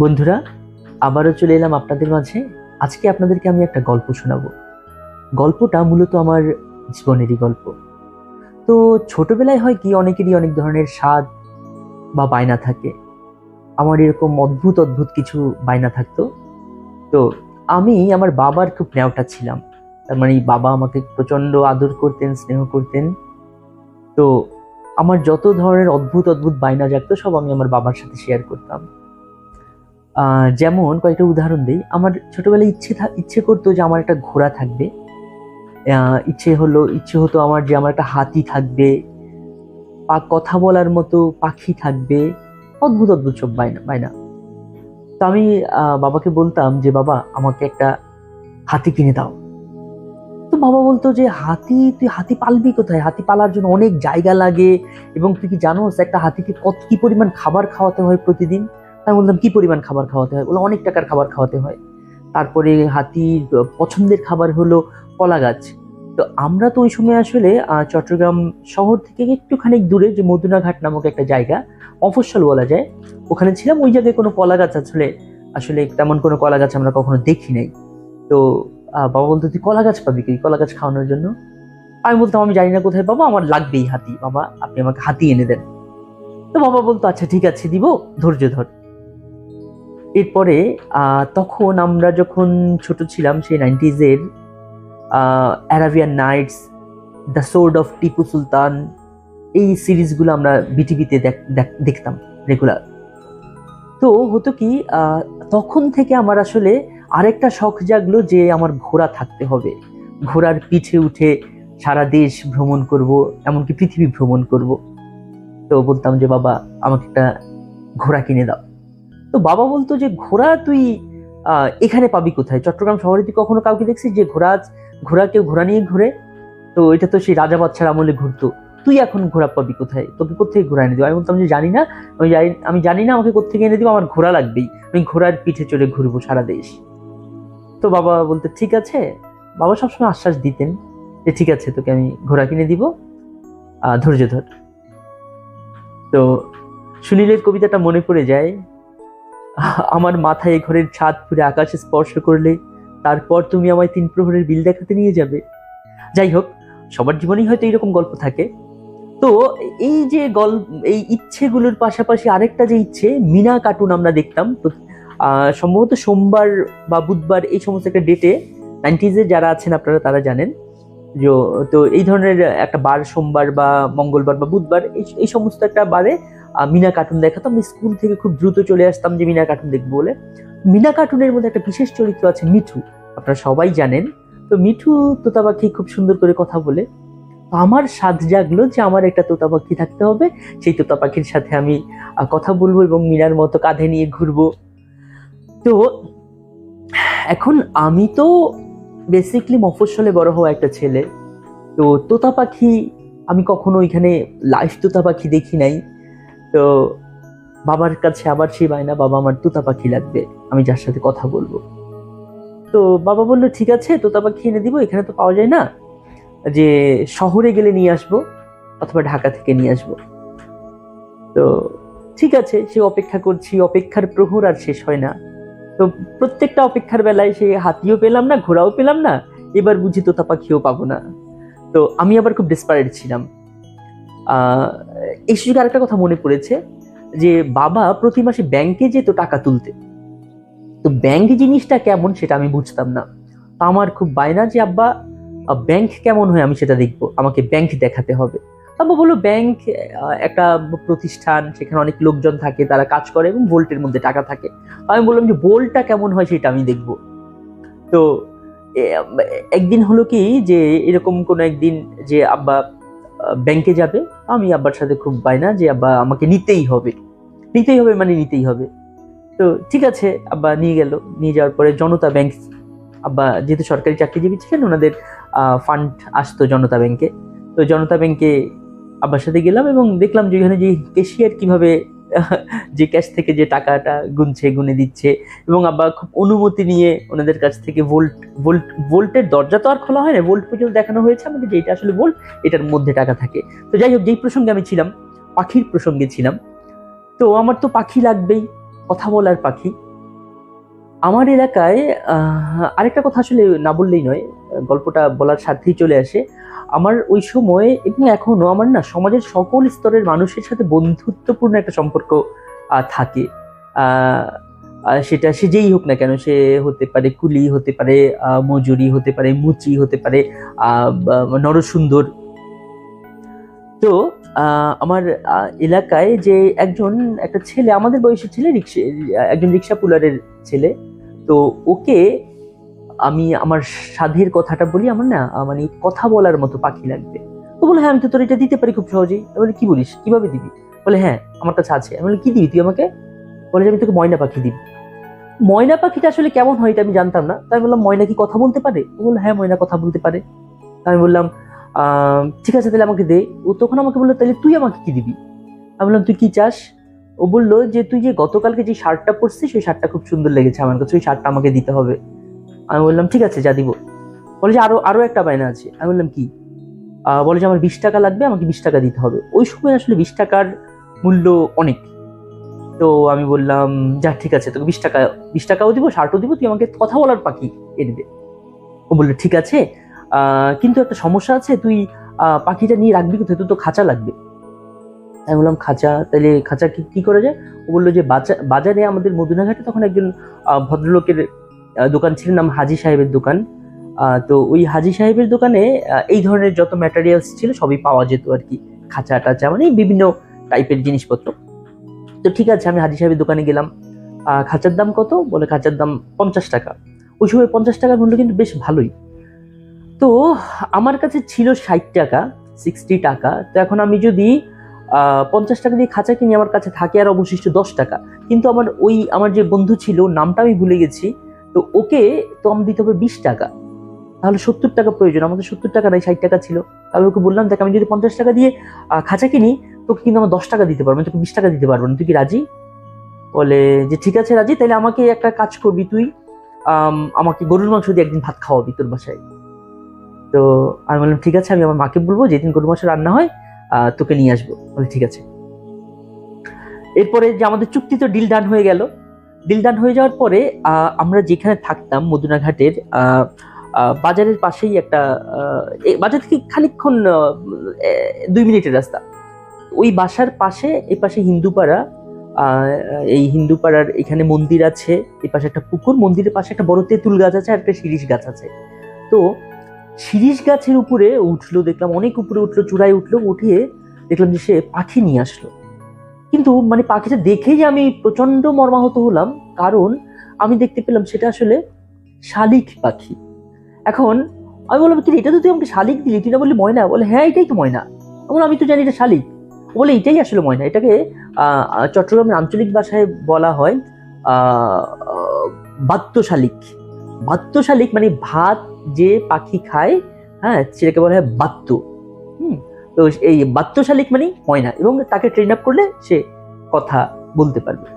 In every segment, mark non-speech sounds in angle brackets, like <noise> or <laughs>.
বন্ধুরা, আবারও চলে এলাম আপনাদের মাঝে। আজকে আপনাদেরকে আমি একটা গল্প শোনাবো। গল্পটা মূলত আমার জীবনেরই গল্প। তো ছোটবেলায় হয় কি, অনেকেরই অনেক ধরনের স্বাদ বা বায়না থাকে। আমার এরকম অদ্ভুত অদ্ভুত কিছু বায়না থাকতো। তো আমি আমার বাবার খুব নেওটা ছিলাম। তার মানে বাবা আমাকে প্রচণ্ড আদর করতেন, স্নেহ করতেন। তো আমার যত ধরনের অদ্ভুত অদ্ভুত বায়না জাগতো, সব আমি আমার বাবার সাথে শেয়ার করতাম। যেমন কয়েকটা উদাহরণ দিই। আমার ছোটোবেলায় ইচ্ছে ইচ্ছে করতো যে আমার একটা ঘোড়া থাকবে। ইচ্ছে হলো, ইচ্ছে হতো আমার যে আমার একটা হাতি থাকবে। পা- কথা বলার মতো পাখি থাকবে। অদ্ভুত অদ্ভুত সব বায়না বায়না। তো আমি বাবাকে বলতাম যে, বাবা, আমাকে একটা হাতি কিনে দাও। তো বাবা বলতো যে, হাতি, তুই হাতি পালবি কোথায়? হাতি পালার জন্য অনেক জায়গা লাগে এবং তুই কি জানোস, একটা হাতিকে কত কি পরিমাণ খাবার খাওয়াতে হয় প্রতিদিন? আমি বললাম, কি পরিমাণ খাবার খাওয়াতে হয়? বলে অনেক টাকার খাবার খাওয়াতে হয়। তারপরে হাতির পছন্দের খাবার হলো কলা গাছ। তো আমরা তো ওই সময় আসলে চট্টগ্রাম শহর থেকে একটুখানি দূরে যে মদুনাঘাট নামক একটা জায়গা মফস্বল বলা যায়, ওখানে ছিলাম। ওই জায়গায় কোনো কলা গাছ আসলে আসলে তেমন কোনো কলা গাছ আমরা কখনো দেখি নাই। তো বাবা বলতো, তুই কলা গাছ পাবি কি? কলা গাছ খাওয়ানোর জন্য? আমি বলতাম, আমি জানি না কোথায় বাবা আমার লাগবেই হাতি। বাবা, আপনি আমাকে হাতি এনে দেন। তো বাবা বলতো আচ্ছা ঠিক আছে, দিব, ধৈর্য ধর। এরপরে তখন আমরা যখন ছোট ছিলাম, সেই নাইনটিজের Arabian nights the sword of Tipu Sultan এই সিরিজগুলো আমরা বিটিভিতে দেখতাম রেগুলার তো হতো কি তখন থেকে আমার আসলে আরেকটা শখ জাগলো যে আমার ঘোড়া থাকতে হবে। ঘোড়ার পিঠে উঠে সারা দেশ ভ্রমণ করব, এমনকি পৃথিবী ভ্রমণ করব। তো বলতাম যে, বাবা, আমাকে একটা ঘোড়া কিনে দাও। তো বাবা বলতো যে, ঘোড়া তুই এখানে পাবি কোথায়? চট্টগ্রাম শহরে তুই কখনো কাউকে দেখছিস যে ঘোড়া ঘোড়া কেউ ঘোড়া নিয়ে ঘুরে? তো এটা তো সেই রাজা বাচ্চার আমলে ঘুরতো। তুই এখন ঘোড়া পাবি কোথায়? তোকে কোথেকে ঘোড়া এনে দিবো? আমি বলতাম যে, জানি না। আমি জানি আমি জানি না, আমাকে কোথেকে এনে দিবো, আমার ঘোড়া লাগবেই। আমি ঘোড়ার পিঠে চড়ে ঘুরবো সারা দেশ। তো বাবা বলতে, ঠিক আছে। বাবা সবসময় আশ্বাস দিতেন যে, ঠিক আছে, তোকে আমি ঘোড়া কিনে দিব। ধৈর্য ধর। তো সুনীলের কবিতাটা মনে পড়ে যায় আমার মাথায় ঘরের ছাদ পুরে আকাশে স্পর্শ করলে তারপর তুমি আমায় তিন প্রহরের বিল দেখাতে নিয়ে যাবে। যাই হোক, সবার জীবনেই হয়তো এইরকম গল্প থাকে। তো এই যে গল্প এই ইচ্ছেগুলোর পাশাপাশি আরেকটা যে ইচ্ছে, মিনা কার্টুন আমরা দেখতাম। সম্ভবত সোমবার বা বুধবার এই সমস্ত একটা ডেটে নাইনটিজে যারা আছেন আপনারা তারা জানেন। যে, তো এই ধরনের একটা বার সোমবার বা মঙ্গলবার বা বুধবার এই সমস্ত একটা বারে মিনা কার্টুন দেখাতাম স্কুল থেকে খুব দ্রুত চলে আসতাম যে মিনা কার্টুন দেখব বলে। মিনা কার্টুনের মধ্যে একটা বিশেষ চরিত্র আছে মিঠু। আপনারা সবাই জানেন। তো মিঠু তোতা পাখি খুব সুন্দর করে কথা বলে। আমার স্বাদ জাগলো যে আমার একটা তোতা পাখি থাকতে হবে। সেই তোতা পাখির সাথে আমি কথা বলব এবং মিনার মতো কাঁধে নিয়ে ঘুরবো। তো এখন আমি তো বেসিকলি মফস্বলে বড় হওয়া একটা ছেলে। তো তোতা পাখি আমি কখনো ওইখানে লাইভ তোতা পাখি দেখি নাই। তো বাবার কাছে আবার সেই বায়না বাবা আমার তোতা পাখি লাগবে, আমি যার সাথে কথা বলব। তো বাবা বলল, ঠিক আছে, তোতা পাখি এনে দিব, এখানে তো পাওয়া যায় না। যে শহরে গেলে নিয়ে আসব, অথবা ঢাকা থেকে নিয়ে আসব। তো ঠিক আছে, সে অপেক্ষা করছি, অপেক্ষার প্রহর আর শেষ হয় না। তো প্রত্যেকটা অপেক্ষার বেলায় সে হাতিও পেলাম না, ঘোড়াও পেলাম না, এবার বুঝি তোতা পাখিও পাবো না। তো আমি আবার খুব ডিসপারেট ছিলাম। এই সুযোগে আরেকটা কথা মনে পড়েছে যে বাবা প্রতি মাসে ব্যাংকে যেত টাকা তুলতে। তো ব্যাংক জিনিসটা কেমন সেটা আমি বুঝতাম না। তো আমার খুব বায়না যে, আব্বা ব্যাংক কেমন হয় আমি সেটা দেখব, আমাকে ব্যাংক দেখাতে হবে। আব্বা বলল ব্যাংক একটা প্রতিষ্ঠান, সেখানে অনেক লোকজন থাকে, তারা কাজ করে এবং ভোল্টের মধ্যে টাকা থাকে। আমি বললাম যে বোল্টটা কেমন হয় সেটা আমি দেখব। তো একদিন হলো কি যে, এরকম কোনো একদিন যে, আব্বা ব্যাংকে যাবে। আমি আব্বার সাথে খুব পাই না যে, আব্বা, আমাকে নিতেই হবে। নিতেই হবে মানে নিতেই হবে। তো ঠিক আছে, আব্বা নিয়ে গেল। নিয়ে যাওয়ার পরে জনতা ব্যাংক আব্বা যেহেতু সরকারি চাকরিজীবী ছিলেন, ওনাদের ফান্ড আসতো জনতা ব্যাংকে তো জনতা ব্যাংকে আব্বার সাথে গেলাম এবং দেখলাম যে, এখানে যে কেশিয়ার কীভাবে <laughs> যে ক্যাশ থেকে যে টাকাটা গুনছে, গুনে দিচ্ছে এবং আবার খুব অনুমতি নিয়ে ওনাদের কাছ থেকে ভোল্ট ভোল্ট ভোল্টের দরজা তো আর খোলা হয় না। ভোল্ট পর্যন্ত দেখানো হয়েছে আমাদের যে এটা আসলে ভোল্ট এটার মধ্যে টাকা থাকে। তো যাই হোক, যেই প্রসঙ্গে আমি ছিলাম, পাখির প্রসঙ্গে ছিলাম, তো আমার তো পাখি লাগবেই, কথা বলার পাখি। আমার এলাকায় আরেকটা কথা আসলে না বললেই নয়, গল্পটা বলার স্বার্থেই চলে আসে। আমার ওই সময় এবং এখনও আমার না সমাজের সকল স্তরের মানুষের সাথে বন্ধুত্বপূর্ণ একটা সম্পর্ক থাকে। সেটা সে যেই হোক না কেন, সে হতে পারে কুলি, হতে পারে মজুরি, হতে পারে মুচি, হতে পারে নরসুন্দর। তো আমার এলাকায় যে একজন, একটা ছেলে, আমাদের বয়সের ছেলে, রিক্সা, একজন রিক্সা পুলারের ছেলে তো ওকে আমি আমার সাধের কথাটা বলি, আমার না মানে কথা বলার মতো পাখি লাগবে। তো বলে হ্যাঁ আমি তো তোর এটা দিতে পারি খুব সহজেই। আমি বলি, কি বলিস? কীভাবে দিবি? বলে হ্যাঁ আমার কাছে আছে। আমি বলি, কি দিবি তুই আমাকে? বলে আমি তোকে ময়না পাখি দিবি। ময়না পাখিটা আসলে কেমন হয় এটা আমি জানতাম না। তাই বললাম, ময়না কি কথা বলতে পারে? ও বলল হ্যাঁ ময়না কথা বলতে পারে। আমি বললাম ঠিক আছে, তাহলে আমাকে দে। ও তখন আমাকে বলল, তাহলে তুই আমাকে কি দিবি? আমি বললাম, তুই কি চাস? ও বলল যে, তুই যে গতকালকে যে শার্টটা পরছিস, সেই শার্টটা খুব সুন্দর লেগেছে আমার কাছে, ওই শার্টটা আমাকে দিতে হবে। আমি বললাম, ঠিক আছে, যা দিব। বলে যে, আরও আরও একটা বায়না আছে। আমি বললাম, কি? বলে যে, আমার বিশ টাকা লাগবে, আমাকে বিশ টাকা দিতে হবে। ওই সময় আসলে বিশ টাকার মূল্য অনেক। তো আমি বললাম, যা, ঠিক আছে, তোকে বিশ টাকা, বিশ টাকাও দিব, শার্টও দিব, তুই আমাকে কথা বলার পাখি এনে দে। ও বলল, ঠিক আছে কিন্তু একটা সমস্যা আছে, তুই পাখিটা নিয়ে রাখবি কোথায়? তোর তো খাঁচা লাগবে। আমি বললাম, খাঁচা, তাহলে খাঁচা কি কি করা যায়? ও বলল যে, বাজা- বাজারে আমাদের মদিনাঘাটে তখন একজন ভদ্রলোকের দোকান ছিল, নাম হাজি সাহেবের দোকান। তো ওই হাজি সাহেবের দোকানে এই ধরনের যত ম্যাটেরিয়ালস ছিল, সবই পাওয়া যেত আর কি খাঁচা টাচা মানে বিভিন্ন টাইপের জিনিসপত্র। তো ঠিক আছে, আমি হাজি সাহেবের দোকানে গেলাম। খাঁচার দাম কত? বলে, খাঁচার দাম পঞ্চাশ টাকা। ওই সময় পঞ্চাশ টাকার মূল্য কিন্তু বেশ ভালোই। তো আমার কাছে ছিল ষাট টাকা সিক্সটি টাকা। তো এখন আমি যদি পঞ্চাশ টাকা দিয়ে খাঁচা কিনি আমার কাছে থাকে আর অবশিষ্ট দশ টাকা। কিন্তু আমার ওই, আমার যে বন্ধু ছিল, নামটা আমি ভুলে গেছি। তো ওকে তো আমার দিতে হবে বিশ টাকা। তাহলে সত্তর টাকা প্রয়োজন আমাদের সত্তর টাকা নাই, ষাট টাকা ছিল। আমি ওকে বললাম, দেখ, আমি যদি পঞ্চাশ টাকা দিয়ে খাঁচা কিনি, তোকে কিন্তু আমার দশ টাকা দিতে পারব, আমি তোকে বিশ টাকা দিতে পারব না। তুই কি রাজি? বলে, যে ঠিক আছে, রাজি। তাহলে আমাকে একটা কাজ করবি তুই। আমাকে গরুর মাংস দিয়ে একদিন ভাত খাওয়াবি তোর বাসায়। তো আমি বললাম, ঠিক আছে, আমি আমার মাকে বলব, যেদিন গরুর মাংস রান্না হয় তোকে নিয়ে আসব। বলে ঠিক আছে। এরপরে যে আমাদের চুক্তি তো ডিল ডান হয়ে গেল। ডিল ডান হয়ে যাওয়ার পরে আমরা যেখানে থাকতাম মদুনাঘাটের বাজারের পাশেই একটা বাজার থেকে এ, দুই মিনিটের রাস্তা। ওই বাসার পাশে এই পাশে হিন্দুপাড়া এই হিন্দুপাড়ার এখানে মন্দির আছে এই পাশে একটা পুকুর মন্দিরের পাশে একটা বড় তেঁতুল গাছ আছে আর একটা শিরিষ গাছ আছে। তো শিরিষ গাছের উপরে উঠল দেখলাম অনেক উপরে উঠল চূড়ায় উঠল উঠিয়ে দেখলাম যে সে পাখি নিয়ে আসলো। কিন্তু মানে পাখিটা দেখেই আমি প্রচণ্ড মর্মাহত হলাম কারণ আমি দেখতে পেলাম সেটা আসলে শালিক পাখি। এখন আমি বললাম কি এটা তো তুই আমাকে শালিক দিলি তুই না বললি ময়না? বলে হ্যাঁ এটাই তো ময়না। আমি বললাম, আমি তো জানি এটা শালিক। বলে এটাই আসলে ময়না। এটাকে চট্টগ্রামের আঞ্চলিক ভাষায় বলা হয় বাত্য শালিক বাত্য শালিক মানে ভাত যে পাখি খায় হ্যাঁ সেটাকে বলা হয় বাত্য হুম, তো এই বাত্য শালিক মানে ময়না এবং তাকে ট্রেন আপ করলে সে কথা বলতে পারবে।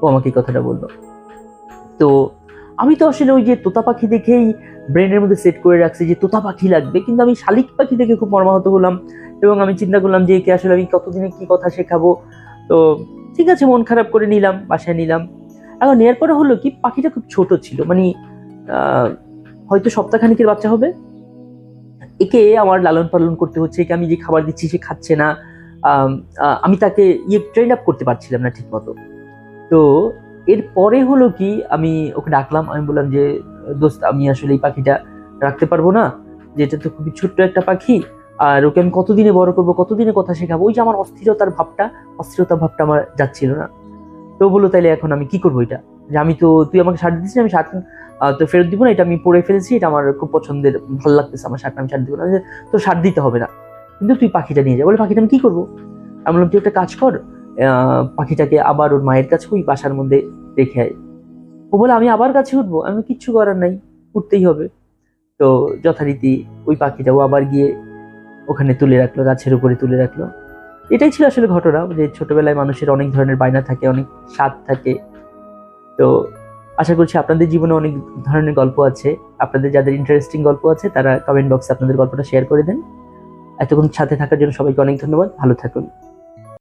ও আমাকে এই কথাটা বলল। তো আমি তো আসলে ওই যে তোতা পাখি দেখেই ব্রেনের মধ্যে সেট করে রাখছি যে তোতা পাখি লাগবে, কিন্তু আমি শালিক পাখি দেখে খুব মর্মাহত হলাম এবং আমি চিন্তা করলাম যে একে আসলে আমি কতদিনে কি কথা শেখাবো। তো ঠিক আছে, মন খারাপ করে নিলাম, বাসায় নিলাম। এখন নেওয়ার পরে হলো কি, পাখিটা খুব ছোট ছিল মানে হয়তো সপ্তাহখানিকের বাচ্চা হবে। একে আমার লালন পালন করতে হচ্ছে, একে আমি যে খাবার দিচ্ছি সে খাচ্ছে না। আমি তাকে ইয়ে ট্রেন আপ করতে পারছিলাম না ঠিক মতো তো এর পরে হলো কি, আমি ওকে ডাকলাম, আমি বললাম যে, দোস্ত, আমি আসলে এই পাখিটা রাখতে পারব না। যে এটা তো খুবই ছোট্ট একটা পাখি, আর ওকে আমি কতদিনে বড় করব, কতদিনে কথা শেখাবো? ওই যে আমার অস্থিরতার ভাবটা অস্থিরতার ভাবটা আমার যাচ্ছিল না। তো বলল, তাইলে এখন আমি কি করব এটা? যে আমি তো, তুই আমাকে শার্ট দিচ্ছিস আমি শার্ট তো ফেরত দিব না, এটা আমি পরে ফেলেছি, এটা আমার খুব পছন্দের, ভালো লাগতেছে আমার শার্ট, আমি শার্ট দিব না। তো শার্ট দিতে হবে না। কিন্তু তুই পাখিটা নিয়ে যা। বলে, পাখিটা আমি কি করব? আমি বললাম, তুই একটা কাজ কর পাখিটাকে আবার ওর মায়ের কাছে ওই বাসার মধ্যে রেখে আয়। ও বলে, আমি আবার কাছে উঠবো? আমি কিচ্ছু করার নাই, উঠতেই হবে। তো যথারীতি ওই পাখিটাও আবার গিয়ে ওখানে তুলে রাখল, গাছের উপরে তুলে রাখল। এটাই ছিল আসলে ঘটনা, যে ছোটবেলায় মানুষের অনেক ধরনের বায়না থাকে, অনেক স্বাদ থাকে। তো আশা করছি আপনাদের জীবনে অনেক ধরনের গল্প আছে। আপনাদের যাদের ইন্টারেস্টিং গল্প আছে, তারা কমেন্ট বক্সে আপনাদের গল্পটা শেয়ার করে দেন। এতক্ষণ সাথে থাকার জন্য সবাইকে অনেক ধন্যবাদ। ভালো থাকুন।